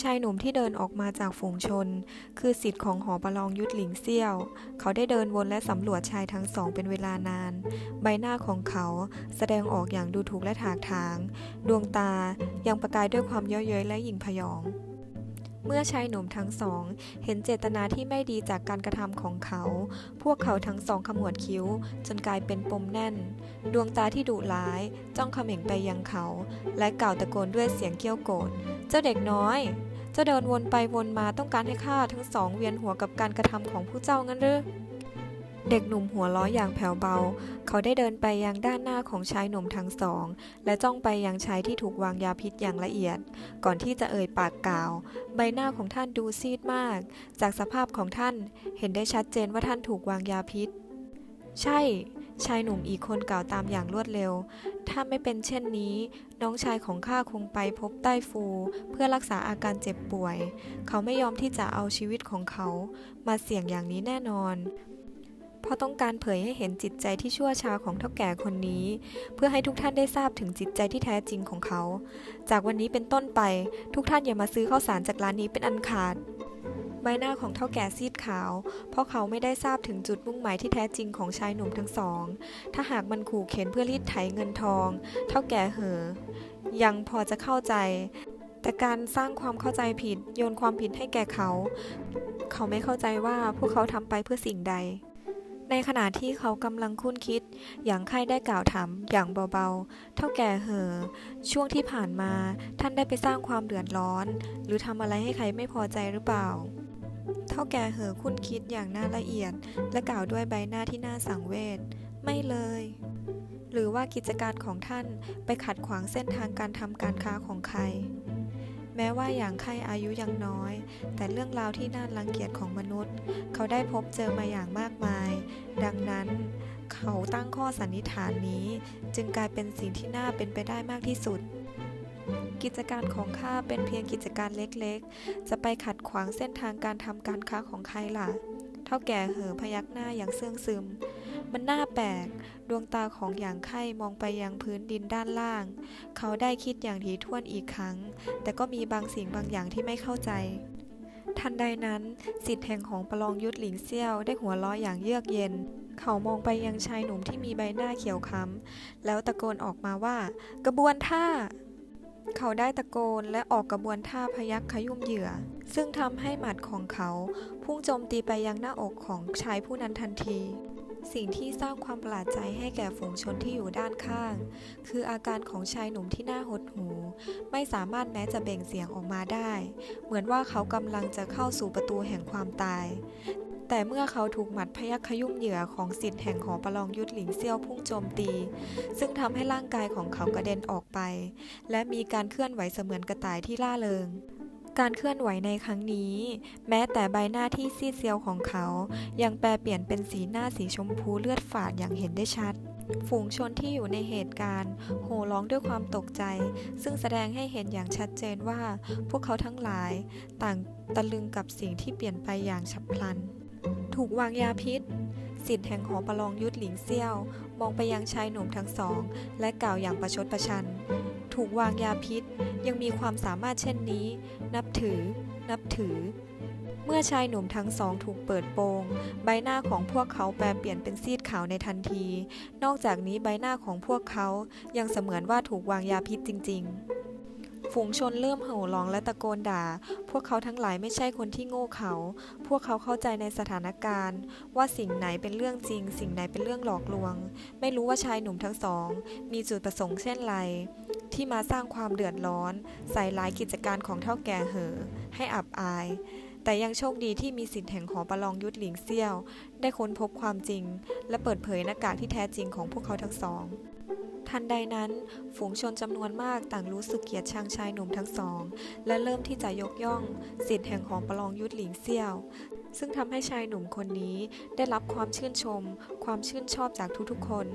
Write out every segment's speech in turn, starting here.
ชายหนุ่มที่เดินออกมาจากฝูงชน คือสิทธิ์ของหอประลองยุทธหลิงเซี่ยว เขาได้เดินวนและสำรวจชายทั้งสองเป็นเวลานาน ใบหน้าของเขาแสดงออกอย่างดูถูกและถากถาง ดวงตายังประกายด้วยความเย้อเย้ยและหยิ่งพยอง เมื่อชายหนุ่มทั้งสอง เห็นเจตนาที่ไม่ดีจากการกระทำของเขา พวกเขาทั้งสองขมวดคิ้ว จนกลายเป็นปมแน่น ดวงตาที่ดุร้าย จ้องเขม่งไปยังเขา และกล่าวตะโกนด้วยเสียงเกี้ยวโกรธเจ้าเด็กน้อยเจ้าเดินวนไปวนมาต้องการให้ข้าทั้งสองเวียนหัวกับการกระทำของผู้เจ้างั้นหรือ เด็กหนุ่มหัวล้ออย่างแผ่วเบา เขาได้เดินไปยังด้านหน้าของชายหนุ่มทั้งสอง และจ้องไปยังชายที่ถูกวางยาพิษอย่างละเอียด ก่อนที่จะเอ่ยปากกล่าว ใบหน้าของท่านดูซีดมาก จากสภาพของท่านเห็นได้ชัดเจนว่าท่านถูกวางยาพิษ ใช่ ชายหนุ่มอีกคนกล่าวตามอย่างรวดเร็ว ถ้าไม่เป็นเช่นนี้ น้องชายของข้าคงไปพบใต้ฟู เพื่อรักษาอาการเจ็บป่วย เขาไม่ยอมที่จะเอาชีวิตของเขา มาเสี่ยงอย่างนี้แน่นอน เพราะต้องการเผยให้เห็นจิตใจที่ชั่วช้าของเท่าแก่คนนี้ เพื่อให้ทุกท่านได้ทราบถึงจิตใจที่แท้จริงของเขา จากวันนี้เป็นต้นไป ทุกท่านอย่ามาซื้อข้าวสารจากร้านนี้เป็นอันขาดใบหน้าของเท่าแก่ซีดขาว เพราะเขาไม่ได้ทราบถึงจุดมุ่งหมายที่แท้จริงของชายหนุ่มทั้งสอง ถ้าหากมันขู่เข็นเพื่อรีดไถเงินทอง เท่าแก่เหอ ยังพอจะเข้าใจ แต่การสร้างความเข้าใจผิดโยนความผิดให้แก่เขา เขาไม่เข้าใจว่าพวกเขาทำไปเพื่อสิ่งใด ในขณะที่เขากำลังคุ้นคิดอย่างใครได้กล่าวถามอย่างเบาๆ เท่าแก่เหอ ช่วงที่ผ่านมาท่านได้ไปสร้างความเดือดร้อน หรือทำอะไรให้ใครไม่พอใจหรือเปล่า เท่าแก่เหอคุ้นคิดอย่างน่าละเอียด และกล่าวด้วยใบหน้าที่น่าสังเวช ไม่เลย หรือว่ากิจการของท่านไปขัดขวางเส้นทางการทำการค้าของใคร แม้ว่าอย่างใครอายุยังน้อย แต่เรื่องราวที่น่ารังเกียจของมนุษย์ เขาได้พบเจอมาอย่างมากมาย ดังนั้น เขาตั้งข้อสันนิษฐานนี้ จึงกลายเป็นสิ่งที่น่าเป็นไปได้มากที่สุด กิจการของข้าเป็นเพียงกิจการเล็กๆ จะไปขัดขวางเส้นทางการทำการค้าของใครล่ะ เท่าแก่เหอพยักหน้าอย่างเสื่องซึม มันน่าแปลก ดวงตาของอย่างไข่มองไปยังพื้นดินด้านล่าง เขาได้คิดอย่างถี่ถ้วนอีกครั้ง แต่ก็มีบางสิ่งบางอย่างที่ไม่เข้าใจ ทันใดนั้น สิทธิ์แห่งของประลองยุทธหลิงเซี่ยวได้หัวเราะอย่างเยือกเย็น เขามองไปยังชายหนุ่มที่มีใบหน้าเขียวค้ำ แล้วตะโกนออกมาว่า กระบวนท่าเขาได้ตะโกนและออกกระบวนท่าพยักขยุ่มเหยื่อ ซึ่งทำให้หมัดของเขา พุ่งโจมตีไปยังหน้าอกของชายผู้นั้นทันที สิ่งที่สร้างความประหลาดใจให้แก่ฝูงชนที่อยู่ด้านข้าง คืออาการของชายหนุ่มที่น่าหดหู ไม่สามารถแม้จะเบ่งเสียงออกมาได้ เหมือนว่าเขากำลังจะเข้าสู่ประตูแห่งความตาย แต่เมื่อเขาถูกหมัดพยักขยุ่มเหยื่อของสิทธิ์แห่งหอประลองยุทธหลิงเซี่ยวพุ่งโจมตี ซึ่งทำให้ร่างกายของเขากระเด็นออกไป และมีการเคลื่อนไหวเสมือนกระต่ายที่ล่าเริง การเคลื่อนไหวในครั้งนี้ แม้แต่ใบหน้าที่ซีดเซียวของเขา ยังแปลเปลี่ยนเป็นสีหน้าสีชมพูเลือดฝาดอย่างเห็นได้ชัด ฝูงชนที่อยู่ในเหตุการณ์ โห่ร้องด้วยความตกใจ ซึ่งแสดงให้เห็นอย่างชัดเจนว่า พวกเขาทั้งหลาย ต่างตะลึงกับสิ่งที่เปลี่ยนไปอย่างฉับพลัน ถูกวางยาพิษสิทธิ์แห่งหอประลองยุทธหลิงเซี่ยว มองไปยังชายหนุ่มทั้งสอง และกล่าวอย่างประชดประชัน ถูกวางยาพิษ ยังมีความสามารถเช่นนี้ นับถือ นับถือ เมื่อชายหนุ่มทั้งสองถูกเปิดโปง ใบหน้าของพวกเขาแปลเปลี่ยนเป็นซีดขาวในทันที นอกจากนี้ใบหน้าของพวกเขายังเสมือนว่าถูกวางยาพิษจริง ๆฝูงชนเริ่มเห่าร้องและตะโกนด่า พวกเขาทั้งหลายไม่ใช่คนที่โง่เขา พวกเขาเข้าใจในสถานการณ์ ว่าสิ่งไหนเป็นเรื่องจริง สิ่งไหนเป็นเรื่องหลอกลวง ไม่รู้ว่าชายหนุ่มทั้งสอง มีจุดประสงค์เช่นไร ที่มาสร้างความเดือดร้อน ใส่ร้ายกิจการของเท่าแก่เหอ ให้อับอาย แต่ยังโชคดีที่มีสิทธิ์แห่งหอประลองยุทธหลิงเซี่ยว ได้ค้นพบความจริง และเปิดเผยหน้ากากที่แท้จริงของพวกเขาทั้งสอง ทันใดนั้น ฝูงชนจำนวนมากต่างรู้สึกเกลียดชังชายหนุ่มทั้งสอง และเริ่มที่จะยกย่อง สิทธิ์แห่งหอประลองยุทธหลิงเซี่ยว ซึ่งทำให้ชายหนุ่มคนนี้ได้รับความชื่นชม ความชื่นชอบจากทุกๆคน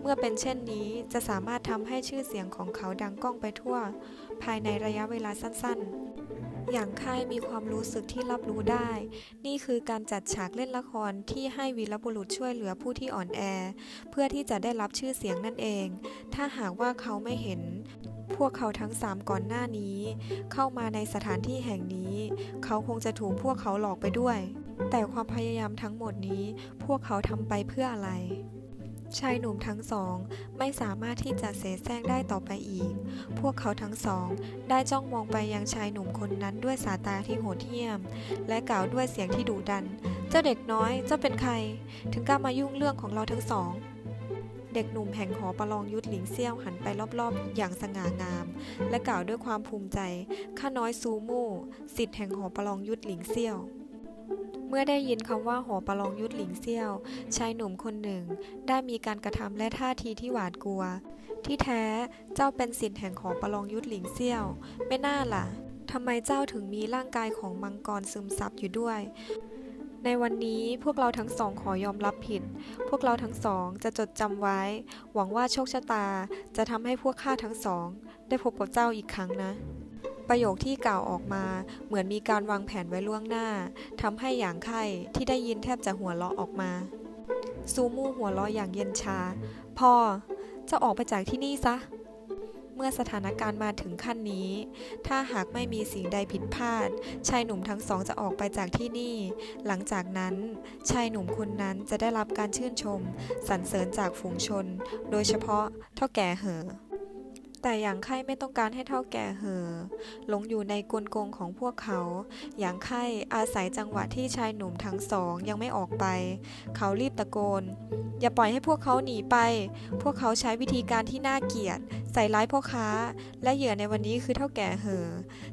เมื่อเป็นเช่นนี้จะสามารถทำให้ชื่อเสียงของเขาดังก้องไปทั่ว ภายในระยะเวลาสั้นๆ อย่างค่ายมีความรู้สึกที่รับรู้ได้ นี่คือการจัดฉากเล่นละครที่ให้วีรบุรุษช่วยเหลือผู้ที่อ่อนแอ เพื่อที่จะได้รับชื่อเสียงนั่นเอง ถ้าหากว่าเขาไม่เห็น พวกเขาทั้งสามก่อนหน้านี้ เข้ามาในสถานที่แห่งนี้ เขาคงจะถูกพวกเขาหลอกไปด้วย แต่ความพยายามทั้งหมดนี้ พวกเขาทำไปเพื่ออะไร ชายหนุ่มทั้งสองไม่สามารถที่จะเสแสร้งได้ต่อไปอีก พวกเขาทั้งสอง ได้จ้องมองไปยังชายหนุ่มคนนั้นด้วยสายตาที่โหดเหี้ยม และกล่าวด้วยเสียงที่ดุดัน เจ้าเด็กน้อย เจ้าเป็นใคร ถึงกล้ามายุ่งเรื่องของเราทั้งสอง เด็กหนุ่มแห่งหอประลองยุทธหลิงเซี่ยวหันไปรอบๆ อย่างสง่างาม และกล่าวด้วยความภูมิใจ ข้าน้อยซูมู่สิทธิ์แห่งหอประลองยุทธหลิงเซี่ยวเมื่อได้ยินคำว่าหอประลองยุทธหลิงเซี่ยว ชายหนุ่มคนหนึ่ง ได้มีการกระทำและท่าทีที่หวาดกลัว ที่แท้เจ้าเป็นสิทธิ์แห่งหอประลองยุทธหลิงเซี่ยว ไม่น่าล่ะทำไมเจ้าถึงมีร่างกายของมังกรซึมซับอยู่ด้วย ในวันนี้พวกเราทั้งสองขอยอมรับผิด พวกเราทั้งสองจะจดจำไว้ หวังว่าโชคชะตาจะทำให้พวกข้าทั้งสอง ได้พบกับเจ้าอีกครั้งนะ ประโยคที่กล่าวออกมาเหมือนมีการวางแผนไว้ล่วงหน้าทำให้หยางไข่ที่ได้ยินแทบจะหัวเราะออกมา ซูมู่หัวเราะอย่างเย็นชา พ่อเจะออกไปจากที่นี่ซะ เมื่อสถานการณ์มาถึงขั้นนี้ ถ้าหากไม่มีสิ่งใดผิดพลาด ชายหนุ่มทั้งสองจะออกไปจากที่นี่ หลังจากนั้นชายหนุ่มคนนั้นจะได้รับการชื่นชมสรรเสริญจากฝูงชน โดยเฉพาะเท่าแก่เหอ แต่อย่างไข่ไม่ต้องการให้เท่าแก่เหอหลงอยู่ในกลโกงของพวกเขาอย่างไข่อาศัยจังหวะที่ชายหนุ่มทั้งสองยังไม่ออกไป เขารีบตะโกน อย่าปล่อยให้พวกเขาหนีไป พวกเขาใช้วิธีการที่น่าเกลียด ใส่ร้ายพ่อค้า และเหยื่อในวันนี้คือเท่าแก่เหอ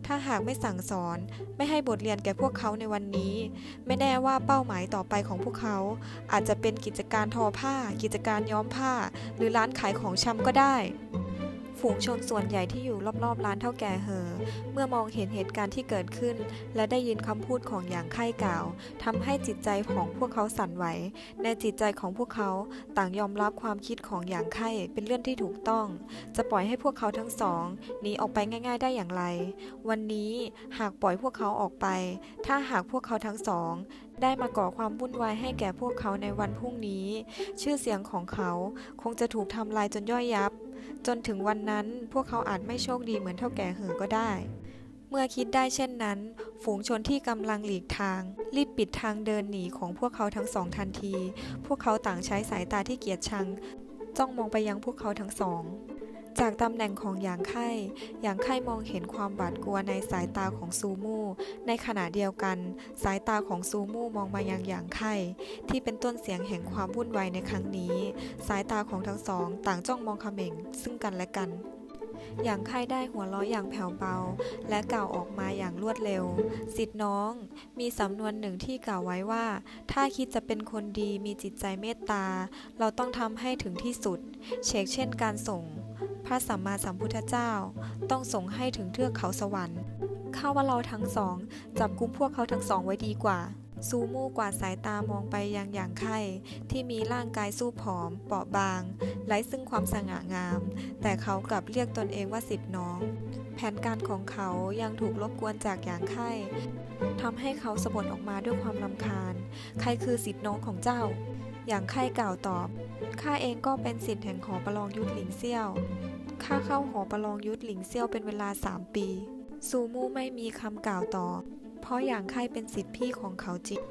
ถ้าหากไม่สั่งสอน ไม่ให้บทเรียนแก่พวกเขาในวันนี้ ไม่แน่ว่าเป้าหมายต่อไปของพวกเขา อาจจะเป็นกิจการทอผ้า กิจการย้อมผ้า หรือร้านขายของชำก็ได้ ฝูงชนส่วนใหญ่ที่อยู่รอบๆ ร้านเท่าแก่เหอ เมื่อมองเห็นเหตุการณ์ที่เกิดขึ้น และได้ยินคำพูดของอย่างไข้กล่าวทำให้จิตใจของพวกเขาสั่นไหว ในจิตใจของพวกเขาต่างยอมรับความคิดของอย่างไข้เป็นเรื่องที่ถูกต้อง จะปล่อยให้พวกเขาทั้งสองหนีออกไปง่าย ๆ ได้อย่างไร วันนี้หากปล่อยพวกเขาออกไป ถ้าหากพวกเขาทั้งสอง ได้มาก่อความวุ่นวายให้แก่พวกเขาในวันพรุ่งนี้ ชื่อเสียงของเขาคงจะถูกทำลายจนย่อยยับ จนถึงวันนั้นพวกเขาอาจไม่โชคดีเหมือนเท่าแก่เหอก็ได้ เมื่อคิดได้เช่นนั้น ฝูงชนที่กำลังหลีกทาง รีบปิดทางเดินหนีของพวกเขาทั้งสองทันที พวกเขาต่างใช้สายตาที่เกียดชัง จ้องมองไปยังพวกเขาทั้งสอง จากตำแหน่งของหยางไข่หยางไข่มองเห็นความบาดกลัวในสายตาของซูมู่ในขณะเดียวกัน สายตาของซูมู่มองมายังหยางไข่ที่เป็นต้นเสียงแห่งความวุ่นวายในครั้งนี้ สายตาของทั้งสอง ต่างจ้องมองเขม่งซึ่งกันและกันอย่างไข้ได้หัวเราะอย่างแผ่วเบา และกล่าวออกมาอย่างรวดเร็ว สิทธิ์น้อง มีสำนวนหนึ่งที่กล่าวไว้ว่า ถ้าคิดจะเป็นคนดีมีจิตใจเมตตา เราต้องทำให้ถึงที่สุด เชกเช่นการส่ง พระสัมมาสัมพุทธเจ้า ต้องส่งให้ถึงเทือกเขาสวรรค์ข้าว่าเราทั้งสอง จับกุมพวกเขาทั้งสองไว้ดีกว่า ซูมู่กวาดสายตามองไปยังอย่างไข่ที่มีร่างกายสู้ผอม เปราะบาง ไร้ซึ่งความสง่างาม แต่เขากลับเรียกตนเองว่าสิทธิน้อง แผนการของเขายังถูกรบกวนจากอย่างไข่ทำให้เขาสะบัดออกมาด้วยความรำคาญ ใครคือสิทธิน้องของเจ้า อย่างไข่กล่าวตอบ ข้าเองก็เป็นสิทธิ์แห่งหอประลองยุทธหลิงเซี่ยว ข้าเข้าหอประลองยุทธหลิงเซี่ยวเป็นเวลาสามปี ซูมู่ไม่มีคำกล่าวตอบเพราะอย่างไข่เป็นสิทธิพี่ของเขาจริง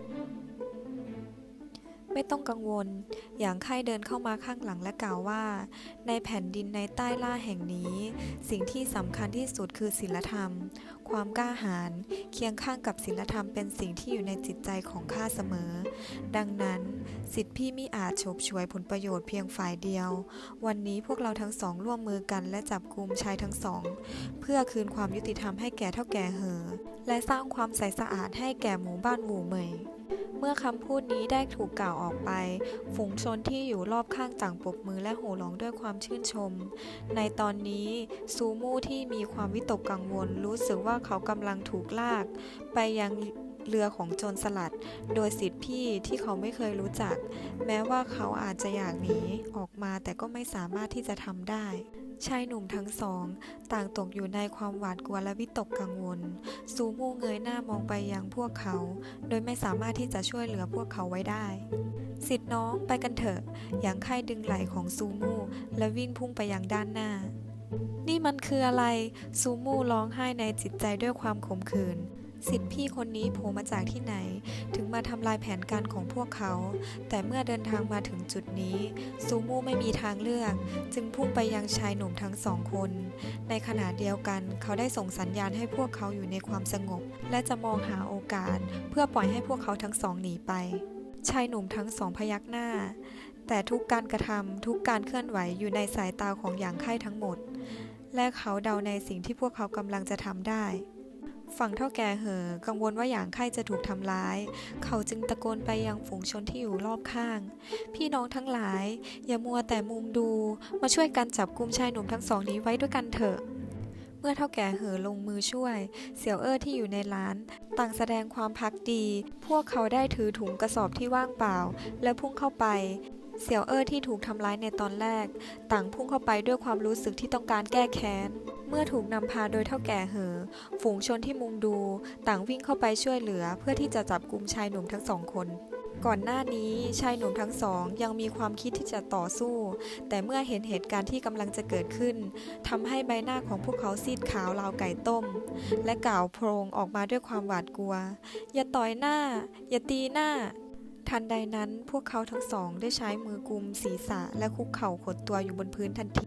ไม่ต้องกังวล อย่างไข้เดินเข้ามาข้างหลังและกล่าวว่า ในแผ่นดินในใต้ล่าแห่งนี้ สิ่งที่สำคัญที่สุดคือศีลธรรม ความกล้าหาญเคียงข้างกับศีลธรรมเป็นสิ่งที่อยู่ในจิตใจของข้าเสมอ ดังนั้นสิทธิพี่มิอาจฉบฉวยผลประโยชน์เพียงฝ่ายเดียว วันนี้พวกเราทั้งสองร่วมมือกันและจับกลุมชายทั้งสอง เพื่อคืนความยุติธรรมให้แก่เท่าแก่เหอ และสร้างความใสสะอาดให้แก่หมู่บ้านหมู่เหมย เมื่อคำพูดนี้ได้ถูกกล่าวออกไป ฝูงชนที่อยู่รอบข้างต่างปรบมือและโห่ร้องด้วยความชื่นชม ในตอนนี้ซูมูที่มีความวิตกกังวล รู้สึกว่าเขากำลังถูกลาก ไปยัง เรือของโจรสลัด โดยสิทธิพี่ที่เขาไม่เคยรู้จัก แม้ว่าเขาอาจจะอยากหนีออกมาแต่ก็ไม่สามารถที่จะทำได้ชายหนุ่มทั้งสอง ต่างตกอยู่ในความหวาดกลัวและวิตกกังวล ซูมูเงยหน้ามองไปยังพวกเขา โดยไม่สามารถที่จะช่วยเหลือพวกเขาไว้ได้ สิทธิ์น้องไปกันเถอะอย่างไข้ดึงไหล่ของซูมูและวิ่งพุ่งไปยังด้านหน้า นี่มันคืออะไร ซูมูร้องไห้ในจิตใจด้วยความขมขื่น สิทธิพี่คนนี้โผล่มาจากที่ไหน ถึงมาทำลายแผนการของพวกเขา แต่เมื่อเดินทางมาถึงจุดนี้ ซูมูไม่มีทางเลือก จึงพุ่งไปยังชายหนุ่มทั้งสองคน ในขณะเดียวกันเขาได้ส่งสัญญาณให้พวกเขาอยู่ในความสงบ และจะมองหาโอกาส เพื่อปล่อยให้พวกเขาทั้งสองหนีไป ชายหนุ่มทั้งสองพยักหน้า แต่ทุกการกระทำทุกการเคลื่อนไหวอยู่ในสายตาของหยางไข่ทั้งหมด และเขาเดาในสิ่งที่พวกเขากำลังจะทำได้ ฝั่งเท่าแก่เหอกังวลว่าหยางไข่จะถูกทำร้าย เขาจึงตะโกนไปยังฝูงชนที่อยู่รอบข้าง พี่น้องทั้งหลาย อย่ามัวแต่มุงดูมาช่วยกันจับกุมชายหนุ่มทั้งสองนี้ไว้ด้วยกันเถอะเมื่อเท่าแก่เหอลงมือช่วย เสี่ยวเอ้อที่อยู่ในร้าน ต่างแสดงความพักดี พวกเขาได้ถือถุงกระสอบที่ว่างเปล่า และพุ่งเข้าไป เสี่ยวเอ้อที่ถูกทำร้ายในตอนแรก ต่างพุ่งเข้าไปด้วยความรู้สึกที่ต้องการแก้แค้น เมื่อถูกนำพาโดยเท่าแก่เหอ ฝูงชนที่มุงดู ต่างวิ่งเข้าไปช่วยเหลือ เพื่อที่จะจับกลุ่มชายหนุ่มทั้งสองคนก่อนหน้านี้ชายหนุ่มทั้งสองยังมีความคิดที่จะต่อสู้ แต่เมื่อเห็นเหตุการณ์ที่กำลังจะเกิดขึ้นทำให้ใบหน้าของพวกเขาซีดขาวราวไก่ต้ม และกล่าวโพลงออกมาด้วยความหวาดกลัว อย่าต่อยหน้า อย่าตีหน้า ทันใดนั้นพวกเขาทั้งสองได้ใช้มือกุมศีรษะและคุกเข่าขดตัวอยู่บนพื้นทันที